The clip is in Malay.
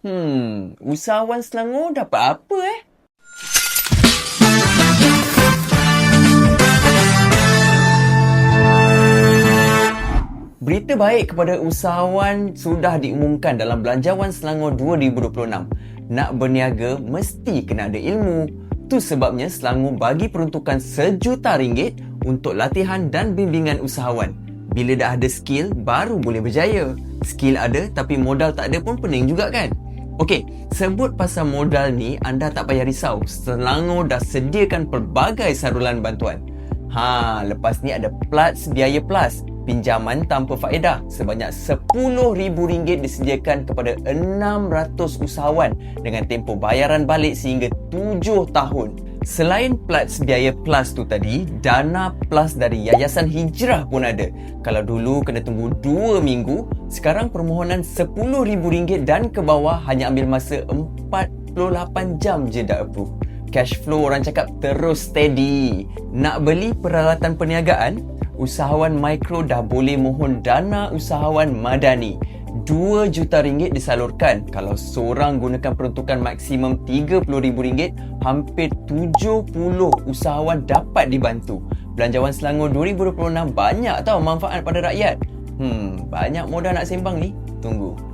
Hmm, usahawan Selangor dapat apa eh? Berita baik kepada usahawan sudah diumumkan dalam Belanjawan Selangor 2026. Nak berniaga mesti kena ada ilmu. Tu sebabnya Selangor bagi peruntukan sejuta ringgit untuk latihan dan bimbingan usahawan. Bila dah ada skill, baru boleh berjaya. Skill ada tapi modal tak ada pun pening juga kan? Okey, sebut pasal modal ni anda tak payah risau. Selangor dah sediakan pelbagai saluran bantuan. Ha, lepas ni ada Plats Biaya Plus. Pinjaman tanpa faedah sebanyak RM10,000 disediakan kepada 600 usahawan dengan tempoh bayaran balik sehingga 7 tahun. Selain Plats Biaya Plus tu tadi, Dana Plus dari Yayasan Hijrah pun ada. Kalau dulu kena tunggu 2 minggu, sekarang permohonan RM10,000 dan ke bawah hanya ambil masa 48 jam je dah approve. Cash flow orang cakap terus steady. Nak beli peralatan perniagaan? Usahawan mikro dah boleh mohon dana usahawan madani. 2 juta ringgit disalurkan. Kalau seorang gunakan peruntukan maksimum RM30,000, hampir 70 usahawan dapat dibantu. Belanjawan Selangor 2026 banyak tau manfaat pada rakyat. Hmm, banyak modal nak sembang ni. Tunggu.